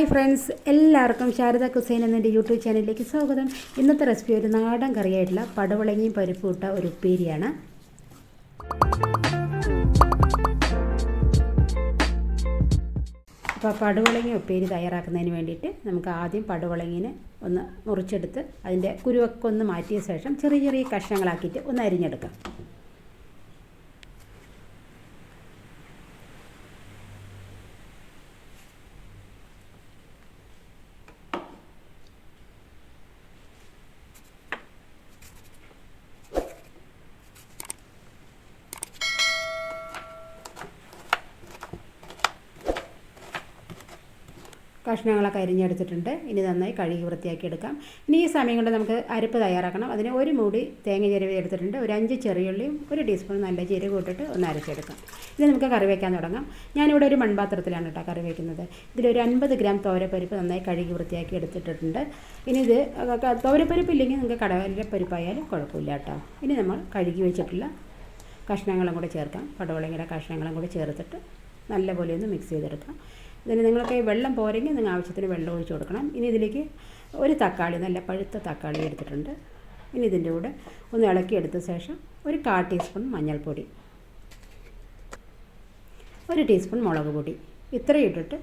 Hi friends എല്ലാവർക്കും Sharada cuisine എന്നെ YouTube ചാനലിലേക്ക് സ്വാഗതം. ഇന്നത്തെ റെസിപ്പി ഒരു നാടൻ കറിയായിട്ടുള്ള പടവളങ്ങിയും പരിപ്പ് ഇട്ട ഒരു ഉപ്പേരിയാണ്. അപ്പോൾ പടവളങ്ങി ഉപ്പേരി തയ്യാറാക്കുന്നതിന് വേണ്ടിയിട്ട് നമുക്ക് ആദ്യം പടവളങ്ങിനെ ഒന്ന് മുറിച്ചെടുത്ത് അതിന്റെ കുരുവൊക്കെ ഒന്ന് മാറ്റിയ ശേഷം ചെറിയ ചെറിയ കഷ്ണങ്ങളാക്കിയിട്ട് ഒന്ന് അരിഞ്ഞെടുക്കാം. കഷ്ണങ്ങളൊക്കെ അരിഞ്ഞെടുത്തിട്ടുണ്ട്. ഇനി നന്നായി കഴുകി വൃത്തിയാക്കി എടുക്കാം. ഇനി ഈ സമയം കൊണ്ട് നമുക്ക് അരപ്പ് തയ്യാറാക്കണം. അതിന് ഒരു മൂടി തേങ്ങ ചിരവി എടുത്തിട്ടുണ്ട്. ഒരു അഞ്ച് ചെറിയുള്ളിയും ഒരു ടീസ്പൂൺ നല്ല ജീരകം ഇട്ടിട്ട് ഒന്ന് അരച്ചെടുക്കാം. ഇത് നമുക്ക് കറി വയ്ക്കാൻ തുടങ്ങാം. ഞാനിവിടെ ഒരു മൺപാത്രത്തിലാണ് കേട്ടോ കറി വയ്ക്കുന്നത് ഇതിലൊരു അൻപത് ഗ്രാം തോരപ്പരിപ്പ് നന്നായി കഴുകി വൃത്തിയാക്കി എടുത്തിട്ടുണ്ട് ഇനി ഇത് തോരപ്പരിപ്പ് ഇല്ലെങ്കിൽ നിങ്ങൾക്ക് കടവലിന്റെ പരിപ്പായാലും കുഴപ്പമില്ല കേട്ടോ. ഇനി നമ്മൾ കഴുകി വെച്ചിട്ടുള്ള കഷ്ണങ്ങളും കൂടെ ചേർക്കാം. പടവളങ്ങയുടെ കഷ്ണങ്ങളും കൂടെ ചേർത്തിട്ട് നല്ലപോലെ ഒന്ന് മിക്സ് ചെയ്തെടുക്കാം. ഇതിന് നിങ്ങൾക്ക് വെള്ളം പോരെങ്കിൽ നിങ്ങൾ ആവശ്യത്തിന് വെള്ളം ഒഴിച്ച് കൊടുക്കണം. ഇനി ഇതിലേക്ക് ഒരു തക്കാളി നല്ല പഴുത്ത തക്കാളി എടുത്തിട്ടുണ്ട്. ഇനി ഇതിന്റെ കൂടെ ഒന്ന് ഇളക്കി എടുത്ത ശേഷം ഒരു കാ ടീസ്പൂൺ മഞ്ഞൾപ്പൊടി ഒരു ടീസ്പൂൺ മുളക് പൊടി ഇത്രയും ഇട്ടിട്ട്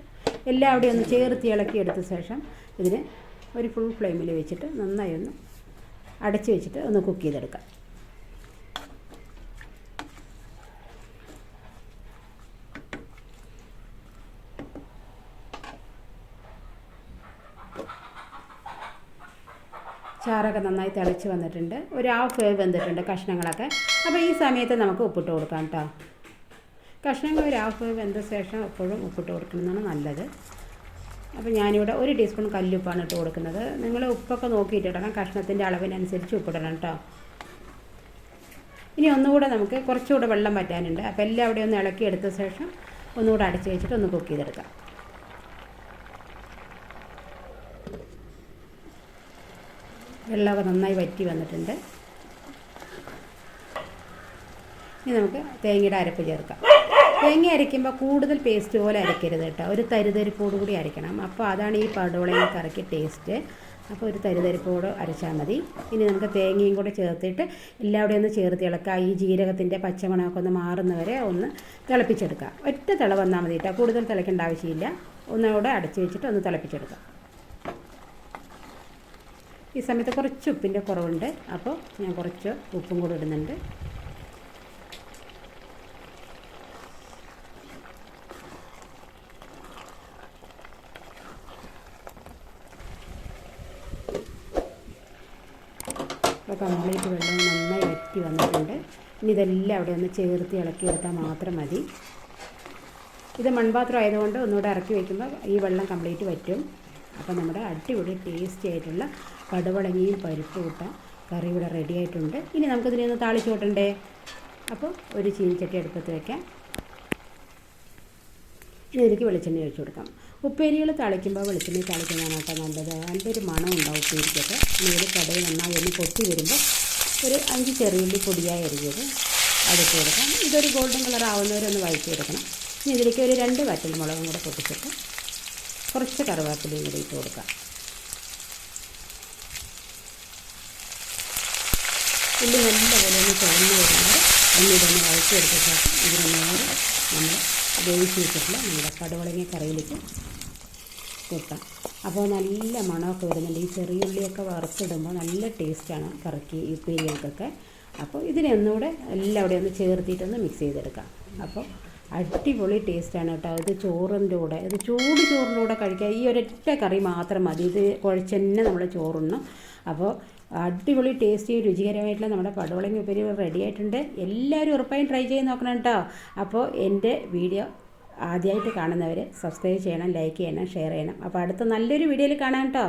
എല്ലാം അവിടെ ഒന്ന് ചേർത്ത് ഇളക്കി എടുത്ത ശേഷം ഇതിന് ഒരു ഫുൾ ഫ്ലെയിമിൽ വെച്ചിട്ട് നന്നായി ഒന്ന് അടച്ച് വെച്ചിട്ട് ഒന്ന് കുക്ക് ചെയ്തെടുക്കാം. ചാറൊക്കെ നന്നായി തിളച്ച് വന്നിട്ടുണ്ട്. ഒരു ഹാഫ് വേവ് വെന്തിട്ടുണ്ട് കഷ്ണങ്ങളൊക്കെ. അപ്പോൾ ഈ സമയത്ത് നമുക്ക് ഉപ്പിട്ട് കൊടുക്കാം കേട്ടോ കഷ്ണങ്ങൾ ഒരു ഹാഫ് വേവ് വെന്ത ശേഷം എപ്പോഴും ഉപ്പിട്ട് കൊടുക്കുന്നതാണ് നല്ലത്. അപ്പോൾ ഞാനിവിടെ ഒരു ടീസ്പൂൺ കല്ലുപ്പാണ് ഇട്ട് കൊടുക്കുന്നത്. നിങ്ങൾ ഉപ്പൊക്കെ നോക്കിയിട്ടിടണം. കഷ്ണത്തിന്റെ അളവിനനുസരിച്ച് ഉപ്പിടണം കേട്ടോ ഇനി ഒന്നുകൂടെ നമുക്ക് കുറച്ചുകൂടെ വെള്ളം പറ്റാനുണ്ട് അപ്പോൾ എല്ലാം അവിടെ ഒന്ന് ഇളക്കി എടുത്ത ശേഷം ഒന്നുകൂടെ അടച്ച് വെച്ചിട്ട് ഒന്ന് കുക്ക് ചെയ്തെടുക്കാം. വെള്ളമൊക്കെ നന്നായി വറ്റി വന്നിട്ടുണ്ട്. ഇനി നമുക്ക് തേങ്ങയുടെ അരപ്പ് ചേർക്കാം. തേങ്ങ അരയ്ക്കുമ്പോൾ കൂടുതൽ പേസ്റ്റ് പോലെ അരയ്ക്കരുത് കേട്ടോ. ഒരു തരിതരിപ്പോട് കൂടി അരയ്ക്കണം. അപ്പോൾ അതാണ് ഈ പടവളങ്ങ കറിക്ക് ടേസ്റ്റ് അപ്പോൾ ഒരു തരിതരിപ്പോട് അരച്ചാൽ മതി. ഇനി നമുക്ക് തേങ്ങയും കൂടെ ചേർത്തിട്ട് എല്ലാവിടെയും ഒന്ന് ചേർത്ത് ഇളക്കുക. ഈ ജീരകത്തിന്റെ പച്ചമണമൊക്കെ ഒന്ന് മാറുന്നവരെ ഒന്ന് തിളപ്പിച്ചെടുക്കുക. ഒറ്റ തിള വന്നാൽ മതി കേട്ടോ. കൂടുതൽ തിളയ്ക്കേണ്ട ആവശ്യമില്ല. ഒന്നുകൂടെ അടച്ചു വെച്ചിട്ട് ഒന്ന് തിളപ്പിച്ചെടുക്കാം. ഈ സമയത്ത് കുറച്ച് ഉപ്പിന്റെ കുറവുണ്ട്. അപ്പോൾ ഞാൻ കുറച്ച് ഉപ്പും കൂടെ ഇടുന്നുണ്ട്. അപ്പോൾ കംപ്ലീറ്റ് വെള്ളം നന്നായി വറ്റി വന്നിട്ടുണ്ട്. ഇനി ഇതെല്ലാം അവിടെ ഒന്ന് ചേർത്ത് ഇളക്കിയെടുത്താൽ മാത്രം മതി. ഇത് മൺപാത്രം ആയതുകൊണ്ട് ഒന്നുകൂടെ ഇറക്കി വയ്ക്കുമ്പോൾ ഈ വെള്ളം കംപ്ലീറ്റ് വറ്റും. അപ്പോൾ നമ്മുടെ അടിപൊളി ടേസ്റ്റി ആയിട്ടുള്ള കടുവളങ്ങിയും പരിപ്പ് കൂട്ട കറി ഇവിടെ റെഡി ആയിട്ടുണ്ട്. ഇനി നമുക്കിതിനെ ഒന്ന് താളിച്ച് കൂട്ടണ്ടേ അപ്പോൾ ഒരു ചീനിച്ചട്ടി അടുപ്പത്ത് വയ്ക്കാം ഇനി ഇതിലേക്ക് വെളിച്ചെണ്ണ ഒഴിച്ചു കൊടുക്കാം. ഉപ്പേരികൾ തളിക്കുമ്പോൾ വെളിച്ചെണ്ണ തളിക്കുന്നതാണ് കേട്ടോ നല്ലത്. നല്ലൊരു മണം ഉണ്ടാവും ഉപ്പേരിക്കൊക്കെ. നീര് കടയിൽ നന്നായി ഒന്ന് പൊട്ടി വരുമ്പോൾ ഒരു അഞ്ച് ചെറിയുള്ളി പൊടിയായി അരിഞ്ഞത് അതിട്ട് കൊടുക്കാം. ഇതൊരു ഗോൾഡൻ കളർ ആവുന്നവരൊന്ന് വഴറ്റി എടുക്കണം. ഇനി ഇതിലേക്ക് ഒരു രണ്ട് വറ്റൽ മുളകും കൂടെ പൊട്ടിച്ചിട്ട് കുറച്ച് കറിവേപ്പിലയും കൂടി ഇട്ട് കൊടുക്കാം. ഉള്ളി നല്ലപോലെ ഒന്ന് ചുവന്ന് വരുമ്പോൾ ഒന്ന് ഇതൊന്ന് വഴച്ചെടുത്ത ശേഷം ഇതിന് നേരെ നമ്മൾ വേവിച്ച് വെച്ചിട്ടുള്ള നമ്മുടെ കടുവളങ്ങ കറിയിലേക്ക് കൂട്ടാം അപ്പോൾ നല്ല മണമൊക്കെ വരുന്നുണ്ട്. ഈ ചെറിയ ഉള്ളിയൊക്കെ വറുത്തിടുമ്പോൾ നല്ല ടേസ്റ്റാണ് കറിക്ക് ഈ ഉപ്പേരികൾക്കൊക്കെ. അപ്പോൾ ഇതിനെ ഒന്നുകൂടെ എല്ലാവിടെയും ഒന്ന് ചേർത്തിട്ടൊന്ന് മിക്സ് ചെയ്തെടുക്കാം. അപ്പോൾ അടിപൊളി ടേസ്റ്റാണ് കേട്ടോ. ഇത് ചോറിന്റെ കൂടെ. ഇത് ചൂട് ചോറിന്റെ കൂടെ കഴിക്കുക ഈ ഒരൊറ്റ കറി മാത്രം മതി. ഇത് കുഴച്ച് തന്നെ നമ്മൾ ചോറുണ്ണും. അപ്പോൾ അടിപൊളി ടേസ്റ്റിയും രുചികരമായിട്ടുള്ള നമ്മുടെ പടവളങ്ങി ഉപ്പേരി റെഡി ആയിട്ടുണ്ട്. എല്ലാവരും ഉറപ്പായും ട്രൈ ചെയ്ത് നോക്കണം കേട്ടോ. അപ്പോൾ എന്റെ വീഡിയോ ആദ്യമായിട്ട് കാണുന്നവർ സബ്സ്ക്രൈബ് ചെയ്യണം ലൈക്ക് ചെയ്യണം ഷെയർ ചെയ്യണം. അപ്പോൾ അടുത്ത നല്ലൊരു വീഡിയോയിൽ കാണാം കേട്ടോ.